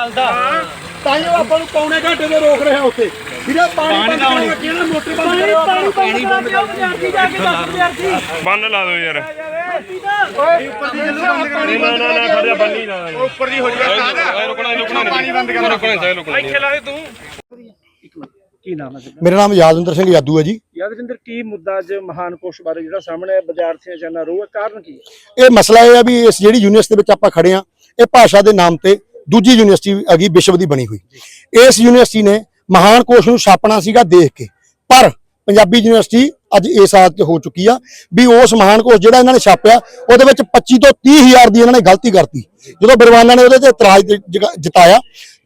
ਕੱਲ ਦਾ। ਤਾਂ ਹੀ ਉਹ ਆਪਾਂ ਨੂੰ ਪੌਣੇ ਘੰਟੇ ਦੇ ਰੋਕ ਰਿਹਾ ਉੱਥੇ। ਵੀਰੇ ਪਾਣੀ ਬੰਦ ਕਰੋ ਕਿਹੜਾ ਮੋਟਰ ਬੰਦ ਕਰੋ ਪਾਣੀ ਪਾਣੀ ਬੰਦ ਕਰਾ ਕੇ ਵਿਦਿਆਰਥੀ ਜਾ ਕੇ ਦੱਸ ਵਿਦਿਆਰਥੀ ਬੰਨ ਲਾ ਦਿਓ ਯਾਰ। ਪਾਣੀ ਨਾ ਨਾ ਨਾ ਖੜਿਆ ਬੰਨੀ ਨਾ ਉੱਪਰ ਦੀ ਹੋ ਜਾਵੇ ਰੁਕਣਾ ਰੁਕਣਾ ਪਾਣੀ ਬੰਦ ਕਰ ਰੁਕਣਾ ਚਾਹੇ ਰੁਕਣਾ ਇੱਥੇ ਲਾ ਦੇ ਤੂੰ। ਕੀ ਨਾਮ ਹੈ ਮੇਰਾ ਨਾਮ ਯਾਦਵਿੰਦਰ ਸਿੰਘ ਯਾਦੂ ਹੈ ਜੀ। ਯਾਦਵਿੰਦਰ ਕੀ ਮੁੱਦਾ ਅੱਜ ਮਹਾਨ ਕੋਸ਼ ਬਾਰੇ ਜਿਹੜਾ ਸਾਹਮਣੇ ਹੈ ਵਿਦਿਆਰਥੀਆਂ ਜਾਨਾ ਰੋਹ ਹੈ? ਕਾਰਨ ਕੀ ਇਹ ਮਸਲਾ ਇਹ ਆ ਵੀ ਇਸ ਜਿਹੜੀ ਯੂਨੀਵਰਸਿਟੀ ਦੇ ਵਿੱਚ ਆਪਾਂ ਖੜੇ ਆ ਇਹ ਭਾਸ਼ਾ ਦੇ ਨਾਮ ਤੇ ਦੂਜੀ ਯੂਨੀਵਰਸਿਟੀ ਹੈਗੀ ਵਿਸ਼ਵ ਦੀ ਬਣੀ ਹੋਈ। ਇਸ ਯੂਨੀਵਰਸਿਟੀ ਨੇ ਮਹਾਨ ਕੋਸ਼ ਨੂੰ ਛਾਪਣਾ ਸੀਗਾ ਦੇਖ ਕੇ। ਪਰ ਪੰਜਾਬੀ ਯੂਨੀਵਰਸਿਟੀ ਅੱਜ ਇਸ ਹਾਲਤ 'ਚ ਹੋ ਚੁੱਕੀ ਆ ਵੀ ਉਸ ਮਹਾਨ ਕੋਸ਼ ਜਿਹੜਾ ਇਹਨਾਂ ਨੇ ਛਾਪਿਆ, ਉਹਦੇ ਵਿੱਚ 25 ਤੋਂ 30 ਹਜ਼ਾਰ ਦੀ ਇਹਨਾਂ ਨੇ ਗਲਤੀ ਕਰਤੀ। ਜਦੋਂ ਬਰਵਾਨਾ ਨੇ ਉਹਦੇ ਤੇ ਇਤਰਾਜ਼ ਜਤਾਇਆ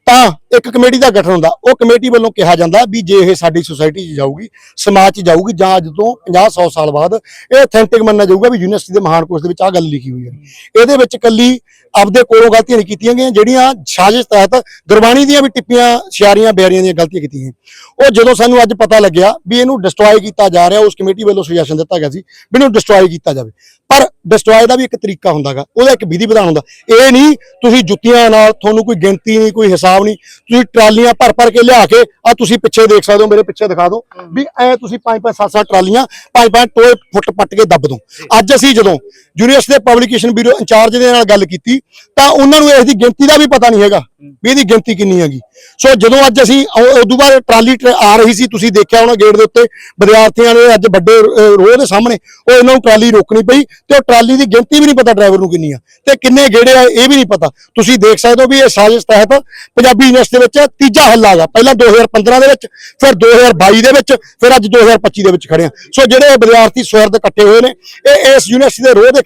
ਤਾਂ ਇੱਕ ਕਮੇਟੀ ਦਾ ਗਠਨ ਹੁੰਦਾ, ਉਹ ਕਮੇਟੀ ਵੱਲੋਂ ਕਿਹਾ ਜਾਂਦਾ ਵੀ ਜੇ ਇਹ ਸਾਡੀ ਸੁਸਾਇਟੀ 'ਚ ਜਾਊਗੀ, ਸਮਾਜ 'ਚ ਜਾਊਗੀ, ਜਾਂ ਅੱਜ ਤੋਂ 50 100 ਸਾਲ ਬਾਅਦ ਇਹ ਅਥੈਂਟਿਕ ਮੰਨਿਆ ਜਾਊਗਾ ਵੀ ਯੂਨੀਵਰਸਿਟੀ ਦੇ ਮਹਾਨ ਕੋਸ਼ ਦੇ ਵਿੱਚ ਆਹ ਗੱਲ ਲਿਖੀ ਹੋਈ ਹੈ ਇਹਦੇ ਵਿੱਚ ਕੱਲੀ ਆਪਦੇ ਕੋਲੋਂ ਗਲਤੀਆਂ ਨਹੀਂ ਕੀਤੀਆਂ ਗਈਆਂ, ਜਿਹੜੀਆਂ ਸਾਜ਼ਿਸ਼ ਤਹਿਤ ਗੁਰਬਾਣੀ ਦੀਆਂ ਵੀ ਟਿੱਪੀਆਂ, ਸ਼ਿਆਰੀਆਂ, ਬਿਆਰੀਆਂ ਦੀਆਂ ਗਲਤੀਆਂ ਕੀਤੀਆਂ ਗਈਆਂ। ਉਹ ਜਦੋਂ ਸਾਨੂੰ ਅੱਜ ਪਤਾ ਲੱਗਿਆ ਵੀ ਇਹਨੂੰ ਡਿਸਟਰੋਏ ਕੀਤਾ ਜਾ ਰਿਹਾ, ਉਸ ਕਮੇਟੀ ਵੱਲੋਂ ਸੁਜੈਸ਼ਨ ਦਿੱਤਾ ਗਿਆ ਸੀ ਵੀ ਇਹਨੂੰ ਡਿਸਟਰੋਏ ਕੀਤਾ ਜਾਵੇ ਪਰ ਡਿਸਟਰੋਏ ਦਾ ਵੀ ਇੱਕ ਤਰੀਕਾ ਹੁੰਦਾਗਾ, ਉਹਦਾ ਇੱਕ ਵਿਧੀ ਵਿਧਾਨ ਹੁੰਦਾ, ਇਹ ਨਹੀਂ ਤੁਸੀਂ ਜੁੱਤੀਆਂ ਨਾਲ ਤੁਹਾਨੂੰ ਕੋਈ ਗਿਣਤੀ ਨਹੀਂ, ਕੋਈ ਹਿਸਾਬ ਨਹੀਂ। ਤੁਸੀਂ ਟਰਾਲੀਆਂ ਭਰ ਭਰ ਕੇ ਲਿਆ ਕੇ ਆ ਤੁਸੀਂ ਪਿੱਛੇ ਦੇਖ ਸਕਦੇ ਹੋ, ਮੇਰੇ ਪਿੱਛੇ ਦਿਖਾ ਦਿਓ ਵੀ ਐ ਤੁਸੀਂ ਪੰਜ ਪੰਜ ਸੱਤ ਸੱਤ ਟਰਾਲੀਆਂ, ਪੰਜ ਪੰਜ ਟੋਏ ਫੁੱਟ ਪੱਟ ਕੇ ਦੱਬ ਦੋ ਅੱਜ ਅਸੀਂ ਜਦੋਂ ਯੂਨੀਵਰਸਿਟੀ ਦੇ ਪਬਲਿਕੇਸ਼ਨ ਬਿਊਰੋ ਇੰਚਾਰਜ ਦੇ ਨਾਲ ਗੱਲ ਕੀਤੀ, ਤਾਂ ਉਹਨਾਂ ਨੂੰ ਇਸ ਦੀ ਗਿਣਤੀ ਦਾ ਵੀ ਪਤਾ ਨਹੀਂ ਹੈਗਾ ਵੀ ਇਹਦੀ ਗਿਣਤੀ ਕਿੰਨੀ ਹੈਗੀ। ਸੋ ਜਦੋਂ ਅੱਜ ਅਸੀਂ ਉਦੋਂ ਬਾਅਦ ਟਰਾਲੀ ਆ ਰਹੀ ਸੀ, ਤੁਸੀਂ ਦੇਖਿਆ ਹੋਣਾ ਗੇਟ ਦੇ ਉੱਤੇ ਵਿਦਿਆਰਥੀਆਂ ਨੇ ਅੱਜ ਵੱਡੇ ਰੋਹ ਦੇ ਸਾਹਮਣੇ, ਉਹ ਇਹਨਾਂ ਨੂੰ ਟਰਾਲੀ ਰੋਕਣੀ ਪਈ ਤੇ ਉਹ ਟਰਾਲੀ ਦੀ ਗਿਣਤੀ ਵੀ ਨਹੀਂ ਪਤਾ ਡਰਾਈਵਰ ਨੂੰ ਕਿੰਨੀ ਆ ਤੇ ਕਿੰਨੇ ਗੇੜੇ ਆ ਇਹ ਵੀ ਨਹੀਂ ਪਤਾ। ਤੁਸੀਂ ਦੇਖ ਸਕਦੇ ਹੋ ਵੀ ਇਹ ਸਾਜ਼ਿਸ਼ ਤਹਿਤ ਪੰਜਾਬੀ ਯੂਨੀਵਰਸਿਟੀ ਦੇ ਵਿੱਚ, ਤੀਜਾ ਹੱਲਾ ਹੈਗਾ, ਪਹਿਲਾਂ 2015 ਦੇ ਵਿੱਚ, ਫਿਰ 2022 ਦੇ ਵਿੱਚ, ਫਿਰ ਅੱਜ 2025 ਦੇ ਵਿੱਚ ਖੜੇ ਆ। ਸੋ ਜਿਹੜੇ ਵਿਦਿਆਰਥੀ ਸਵਰਦ ਇਕੱਠੇ ਹੋਏ ਨੇ, ਇਹ ਇਸ ਯੂਨੀਵਰਸਿਟੀ ਦੇ ਰੋਹ ਦੇ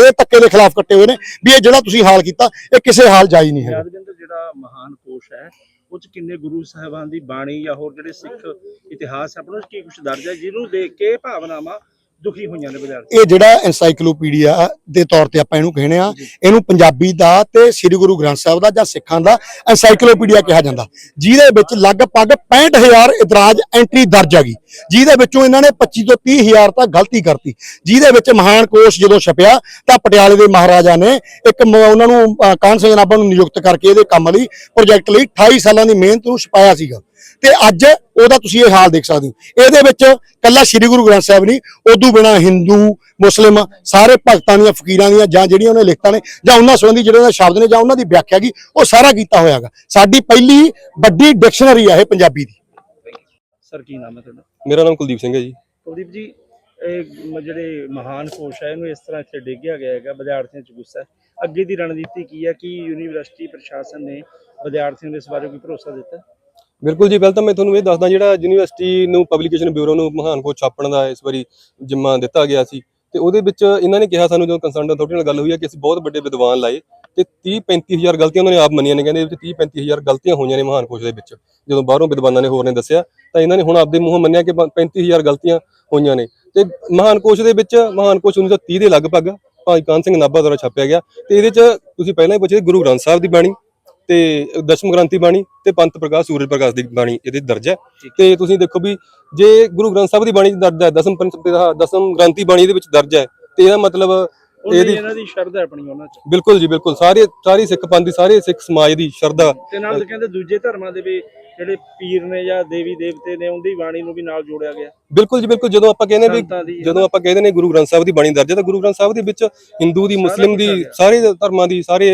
ਇਹ ਧੱਕੇ ਦੇ ਖਿਲਾਫ ਇਕੱਠੇ ਹੋਏ ਨੇ ਵੀ ਇਹ ਜਿਹੜਾ ਤੁਸੀਂ ਹਾਲ ਕੀਤਾ, ਇਹ ਕਿਸੇ ਹਾਲ ਜਾਈ ਨਹੀਂ ਹੈ ਜਿਹੜਾ ਮਹਾਨ ਕੋਸ਼ ਹੈ, ਉਹ ਚ ਕਿੰਨੇ ਗੁਰੂ ਸਾਹਿਬਾਨ ਦੀ ਬਾਣੀ ਜਾਂ ਹੋਰ ਜਿਹੜੇ ਸਿੱਖ ਇਤਿਹਾਸ ਆਪਣੇ ਕੀ ਕੁਝ ਦਰਜ ਹੈ ਜਿਹਨੂੰ ਦੇਖ ਕੇ ਭਾਵਨਾਵਾਂ ਦੁਖੀ ਹੋਈਆਂ ਨੇ ਵਿਦਿਆਰਥੀ ਇਹ ਜਿਹੜਾ ਐਨਸਾਈਕਲੋਪੀਡੀਆ ਦੇ ਤੌਰ ਤੇ ਆਪਾਂ ਇਹਨੂੰ ਕਹਿੰਦੇ ਆ ਇਹਨੂੰ ਪੰਜਾਬੀ ਦਾ ਤੇ ਸ੍ਰੀ ਗੁਰੂ ਗ੍ਰੰਥ ਸਾਹਿਬ ਦਾ ਜਾਂ ਸਿੱਖਾਂ ਦਾ ਐਨਸਾਈਕਲੋਪੀਡੀਆ ਕਿਹਾ ਜਾਂਦਾ। ਜਿਹਦੇ ਵਿੱਚ ਲਗਭਗ 65000 ਇਤਰਾਜ਼ ਐਂਟਰੀ ਦਰਜ ਹੈਗੀ ਜਿਹਦੇ ਵਿੱਚੋਂ ਇਹਨਾਂ ਨੇ 25 ਤੋਂ 30000 ਤੱਕ ਗਲਤੀ ਕਰਤੀ। ਜਿਹਦੇ ਵਿੱਚ ਮਹਾਨ ਕੋਸ਼ ਜਦੋਂ ਛਪਿਆ ਤਾਂ ਪਟਿਆਲੇ ਦੇ ਮਹਾਰਾਜਾ ਨੇ ਇੱਕ ਉਹਨਾਂ ਨੂੰ ਸਿੰਘ ਨਾਭਾ ਨੂੰ ਨਿਯੁਕਤ ਕਰਕੇ ਇਹਦੇ ਕੰਮ ਲਈ ਪ੍ਰੋਜੈਕਟ ਲਈ 28 ਸਾਲਾਂ ਦੀ ਮਿਹਨਤ ਨੂੰ ਛਪਾਇਆ ਸੀਗਾ। ਤੇ ਅੱਜ ਉਹਦਾ ਤੁਸੀਂ ਇਹ ਹਾਲ ਦੇਖ ਸਕਦੇ ਹੋ। ਇਹਦੇ ਵਿੱਚ ਕੱਲਾ ਸ੍ਰੀ ਗੁਰੂ ਗ੍ਰੰਥ ਸਾਹਿਬ ਨਹੀਂ ਉਦੋਂ ਬਿਨਾ ਹਿੰਦੂ ਮੁਸਲਿਮ ਸਾਰੇ ਭਗਤਾਂ ਦੀਆਂ ਫਕੀਰਾਂ ਦੀਆਂ ਜਾਂ ਜਿਹੜੀਆਂ ਉਹਨੇ ਲਿਖਤਾਂ ਨੇ ਜਾਂ ਉਹਨਾਂ ਸੰਬੰਧੀ ਜਿਹੜੇ ਉਹਦੇ ਸ਼ਬਦ ਨੇ ਜਾਂ ਉਹਨਾਂ ਦੀ ਵਿਆਖਿਆ ਕੀ ਉਹ ਸਾਰਾ ਕੀਤਾ ਹੋਇਆਗਾ ਸਾਡੀ ਪਹਿਲੀ ਵੱਡੀ ਡਿਕਸ਼ਨਰੀ ਆ ਇਹ ਪੰਜਾਬੀ ਦੀ। ਸਰ ਕੀ ਨਾਮ ਹੈ ਤੁਹਾਡਾ? ਮੇਰਾ ਨਾਮ ਕੁਲਦੀਪ ਸਿੰਘ ਹੈ ਜੀ। ਕੁਲਦੀਪ ਜੀ ਇਹ ਜਿਹੜੇ ਮਹਾਨ ਕੋਸ਼ ਹੈ ਇਹਨੂੰ ਇਸ ਤਰ੍ਹਾਂ ਇੱਥੇ ਡੇਗਿਆ ਗਿਆ ਹੈਗਾ ਵਿਦਿਆਰਥੀਆਂ 'ਚ ਗੁੱਸਾ ਹੈ। ਅੱਗੇ ਦੀ ਰਣਨੀਤੀ ਕੀ ਹੈ? ਕਿ ਯੂਨੀਵਰਸਿਟੀ ਪ੍ਰਸ਼ਾਸਨ ਨੇ ਵਿਦਿਆਰਥੀਆਂ ਨੂੰ ਇਸ ਬਾਰੇ ਕੋਈ ਭਰੋਸਾ ਦਿੱਤਾ? ਬਿਲਕੁਲ ਜੀ, ਪਹਿਲਾਂ ਤਾਂ ਮੈਂ ਤੁਹਾਨੂੰ ਇਹ ਦੱਸਦਾ ਜਿਹੜਾ ਯੂਨੀਵਰਸਿਟੀ ਨੂੰ ਪਬਲੀਕੇਸ਼ਨ ਬਿਊਰੋ ਨੂੰ ਮਹਾਨ ਕੋਚ ਛਾਪਣ ਦਾ ਇਸ ਵਾਰੀ ਜਿੰਮਾ ਦਿੱਤਾ ਗਿਆ ਸੀ ਤੇ ਉਹਦੇ ਵਿੱਚ ਇਹਨਾਂ ਨੇ ਕਿਹਾ ਸਾਨੂੰ ਜਦੋਂ ਕੰਸਰਨਡ ਅਥਾਰਟੀ ਨਾਲ ਗੱਲ ਹੋਈ ਹੈ ਕਿ ਅਸੀਂ ਬਹੁਤ ਵੱਡੇ ਵਿਦਵਾਨ ਲਾਏ ਤੇ 30 35000 ਗਲਤੀਆਂ ਉਹਨਾਂ ਨੇ ਆਪ ਮੰਨੀਆਂ ਨੇ, ਕਹਿੰਦੇ ਇਹ 30 35000 ਗਲਤੀਆਂ ਹੋਈਆਂ ਨੇ ਮਹਾਨ ਕੋਚ ਦੇ ਵਿੱਚ। ਜਦੋਂ ਬਾਹਰੋਂ ਵਿਦਵਾਨਾਂ ਨੇ ਹੋਰ ਨੇ ਦੱਸਿਆ, ਤਾਂ ਇਹਨਾਂ ਨੇ ਹੁਣ ਆਪਦੇ ਮੂੰਹੋਂ ਮੰਨਿਆ ਕਿ 35000 ਗਲਤੀਆਂ ਹੋਈਆਂ ਨੇ। ਤੇ ਮਹਾਨ ਕੋਚ ਦੇ ਵਿੱਚ, ਮਹਾਨ ਕੋਚ 1930 ਦੇ ਲਗਭਗ ਭਾਈ ਕਾਨ ਸਿੰਘ ਨਾਭਾ ਦੁਆਰਾ ਛਾਪਿਆ ਗਿਆ। ਤੇ ਇਹਦੇ ਚ ਤੁਸੀਂ ਪਹਿਲਾਂ ਹੀ ਪੁੱਛੇ ਗੁਰੂ ਗ੍ਰੰਥ ਸਾਹਿਬ ਦੀ ਬਾਣੀ। ਤੇ ਦਸ਼ਮ ਗ੍ਰੰਥੀ ਬਾਣੀ ਤੇ ਪੰਥ ਪ੍ਰਕਾਸ਼ ਸੂਰਜ ਪ੍ਰਕਾਸ਼ ਦੀ ਬਾਣੀ ਇਹਦੇ ਦਰਜ ਹੈ। ਤੇ ਤੁਸੀਂ ਦੇਖੋ ਵੀ ਜੇ ਗੁਰੂ ਗ੍ਰੰਥ ਸਾਹਿਬ ਦੀ ਬਾਣੀ ਚ ਦਰਜ ਹੈ ਦਸਮ ਆਹ ਦਸਮ ਗ੍ਰੰਥੀ ਬਾਣੀ ਦੇ ਵਿੱਚ ਦਰਜ ਹੈ ਤੇ ਇਹਦਾ ਮਤਲਬ ਇਹਦੀ ਇਹਨਾਂ ਦੀ ਸ਼ਰਧਾ ਆਪਣੀ ਉਹਨਾਂ 'ਚ। ਬਿਲਕੁਲ ਜੀ ਬਿਲਕੁਲ। ਸਾਰੇ ਸਾਰੀ ਸਿੱਖ ਪੰਥ ਦੀ ਸਾਰੇ ਸਿੱਖ ਸਮਾਜ ਦੀ ਸ਼ਰਧਾ। ਤੇ ਨਾਲ ਕਹਿੰਦੇ ਦੂਜੇ ਧਰਮਾਂ ਦੇ ਵੀ ਜਿਹੜੇ ਪੀਰ ਨੇ ਜਾਂ ਦੇਵੀ ਦੇਵਤੇ ਨੇ ਉਹਦੀ ਬਾਣੀ ਨੂੰ ਵੀ ਨਾਲ ਜੋੜਿਆ ਗਿਆ। ਬਿਲਕੁਲ ਜੀ ਬਿਲਕੁਲ। ਜਦੋਂ ਆਪਾਂ ਕਹਿੰਦੇ ਵੀ ਜਦੋਂ ਆਪਾਂ ਕਹਿੰਦੇ ਨੇ ਗੁਰੂ ਗ੍ਰੰਥ ਸਾਹਿਬ ਦੀ ਬਾਣੀ ਦਰਜ ਹੈ ਤਾਂ ਗੁਰੂ ਗ੍ਰੰਥ ਸਾਹਿਬ ਦੇ ਵਿੱਚ ਹਿੰਦੂ ਦੀ ਮੁਸਲਿਮ ਦੀ ਸਾਰੇ ਧਰਮਾਂ ਦੀ ਸਾਰੇ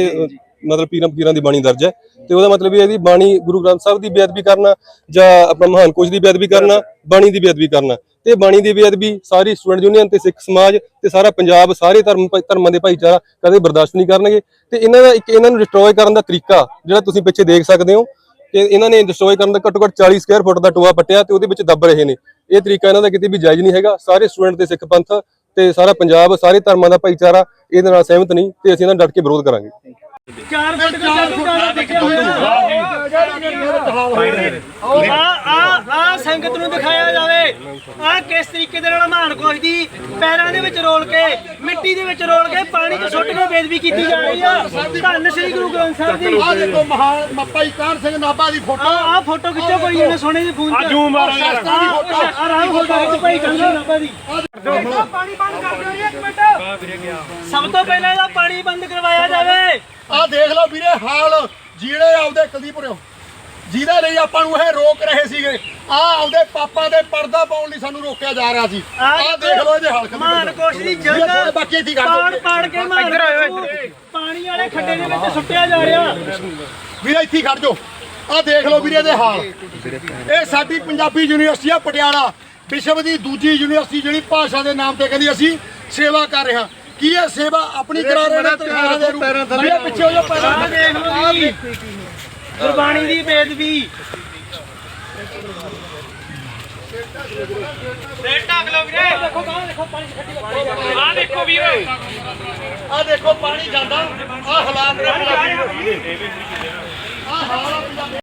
ਮਤਲਬ ਪੀਰਾਂ ਫਕੀਰਾਂ ਦੀ ਬਾਣੀ ਦਰਜ ਹੈ। ਤੇ ਉਹਦਾ ਮਤਲਬ ਇਹ ਹੈ ਵੀ ਬਾਣੀ ਗੁਰੂ ਗ੍ਰੰਥ ਸਾਹਿਬ ਦੀ ਬੇਅਦਬੀ ਕਰਨਾ ਜਾਂ ਆਪਣਾ ਮਹਾਨ ਕੋਸ਼ ਦੀ ਬੇਅਦਬੀ ਕਰਨਾ, ਬਾਣੀ ਦੀ ਬੇਅਦਬੀ ਕਰਨਾ। ਤੇ ਬਾਣੀ ਦੀ ਬੇਅਦਬੀ ਸਾਰੀ ਸਟੂਡੈਂਟ ਯੂਨੀਅਨ ਤੇ ਸਿੱਖ ਸਮਾਜ ਤੇ ਸਾਰਾ ਪੰਜਾਬ, ਸਾਰੇ ਧਰਮ ਧਰਮਾਂ ਦੇ ਭਾਈਚਾਰਾ ਕਦੇ ਬਰਦਾਸ਼ਤ ਨਹੀਂ ਕਰਨਗੇ। ਤੇ ਇਹਨਾਂ ਦਾ ਇੱਕ ਇਹਨਾਂ ਨੂੰ ਡਿਸਟਰੋਏ ਕਰਨ ਦਾ ਤਰੀਕਾ ਜਿਹੜਾ ਤੁਸੀਂ ਪਿੱਛੇ ਦੇਖ ਸਕਦੇ ਹੋ ਕਿ ਇਹਨਾਂ ਨੇ ਡਿਸਟਰੋਏ ਕਰਨ ਦਾ ਘੱਟੋ ਘੱਟ 40 ਸਕੁਅਰ ਫੁੱਟ ਦਾ ਟੋਆ ਪੱਟਿਆ ਤੇ ਉਹਦੇ ਵਿੱਚ ਦੱਬ ਰਹੇ ਨੇ। ਇਹ ਤਰੀਕਾ ਇਹਨਾਂ ਦਾ ਕਿਤੇ ਵੀ ਜਾਇਜ਼ ਨਹੀਂ ਹੈਗਾ। ਸਾਰੇ ਸਟੂਡੈਂਟ ਤੇ ਸਿੱਖ ਪੰਥ ਤੇ ਸਾਰਾ ਪੰਜਾਬ, ਸਾਰੇ ਧਰਮਾਂ ਦਾ ਭਾਈਚਾਰਾ ਇਹਦੇ ਨਾਲ ਸਹਿਮਤ ਨਹੀਂ ਤੇ ਅਸੀਂ ਇਹਨਾਂ ਦਾ ਡਟ ਕੇ ਵਿਰੋਧ ਕਰਾਂਗੇ। 4 ਫੁੱਟ ਦਾ ਚਾਲੂ ਕਾਲਾ ਦੇਖਿਆ ਹੋਇਆ। ਆ ਆ ਆ ਸੰਗਤ ਨੂੰ ਦਿਖਾਇਆ ਜਾਵੇ। ਆ ਕਿਸ ਤਰੀਕੇ ਦੇ ਨਾਲ ਮਹਾਨ ਕੋਸ਼ ਦੀ? ਪੈਰਾਂ ਦੇ ਵਿੱਚ ਰੋਲ ਕੇ ਮਿੱਟੀ ਦੇ ਵਿੱਚ ਰੋਲ ਕੇ ਪਾਣੀ 'ਚ ਸੁੱਟ ਕੇ ਬੇਦਬੀ ਕੀਤੀ ਜਾ ਰਹੀ ਆ। ਧੰਨ ਸ੍ਰੀ ਗੁਰੂ ਗ੍ਰੰਥ ਸਾਹਿਬ ਦੀ ਆ ਦੇਖੋ ਮਹਾਨ ਭਾਈ ਕਾਨ ਸਿੰਘ ਨਾਭਾ ਦੀ ਫੋਟੋ। ਆ ਆ ਫੋਟੋ ਖਿੱਚੋ ਕੋਈ ਇਹਨੇ ਸੋਨੇ ਦੀ ਫੋਨ 'ਚ ਜੂਮ ਮਾਰੋ ਯਾਰ ਆ ਰਾਮ ਹੋ ਗਿਆ ਭਾਈ ਕੰਗਾ ਨਾਭਾ ਦੀ। ਪਾਣੀ ਬੰਦ ਕਰ ਦਿਓ ਇੱਕ ਮਿੰਟ। ਸਭ ਤੋਂ ਪਹਿਲਾਂ ਇਹਦਾ ਪਾਣੀ ਬੰਦ ਕਰਵਾਇਆ ਜਾਵੇ। ਆ ਦੇਖ ਲਓ ਵੀਰੇ ਹਾਲ ਜਿਹੜੇ ਆਪਦੇ ਕਲਦੀਪੁਰਿਓ ਜਿਹਦੇ ਲਈ ਆਪਾਂ ਨੂੰ ਇਹ ਰੋਕ ਰਹੇ ਸੀਗੇ ਆ ਆਪਦੇ ਪਾਪਾ ਦੇ ਪਰਦਾ ਪਾਉਣ ਲਈ ਸਾਨੂੰ ਰੋਕਿਆ ਜਾ ਰਿਹਾ ਸੀ। ਆਹ ਦੇਖ ਲਓ ਇਹਦੇ ਹਲਕ ਮਾਨ ਕੋਸ਼ ਦੀ ਥੋੜੇ ਜੰਗ ਬਾਕੀ ਇੱਥੇ ਪਾੜ। ਪਾੜ ਕੇ ਮਾਨ ਪਾਣੀ ਵਾਲੇ ਖੱਡੇ ਦੇ ਵਿੱਚ ਸੁੱਟਿਆ ਜਾ ਰਿਹਾ। ਵੀਰੇ ਇੱਥੇ ਖੜ ਜਾਓ। ਆਹ ਦੇਖ ਲਓ ਵੀਰੇ ਦੇ ਹਾਲ। ਇਹ ਸਾਡੀ ਪੰਜਾਬੀ ਯੂਨੀਵਰਸਿਟੀ ਆ ਪਟਿਆਲਾ। ਵਿਸ਼ਵ ਦੀ ਦੂਜੀ ਯੂਨੀਵਰਸਿਟੀ ਜਿਹੜੀ ਭਾਸ਼ਾ ਦੇ ਨਾਮ ਤੇ ਕਹਿੰਦੀ ਅਸੀਂ ਸੇਵਾ ਕਰ ਰਹੇ ਹਾਂ। ਕੀ ਇਹ ਸੇਵਾ? ਆਪਣੀ ਕਰਾ ਰਹੇ ਨੇ ਤਨਖਾਹ ਦੇ ਰੂਪ। ਵੀਰੇ ਪਿੱਛੇ ਹੋ ਜਾਓ ਪੈਰਾਂ ਦੇਖ ਲਓ ਜੀ। ਗੁਰਬਾਣੀ ਦੀ ਬੇਦਬੀ। ਆ ਦੇਖੋ ਪਾਣੀ ਜਾਂਦਾ। ਆ ਹਾਲਾਤ ਨੇ ਆ ਪੰਜਾਬੀ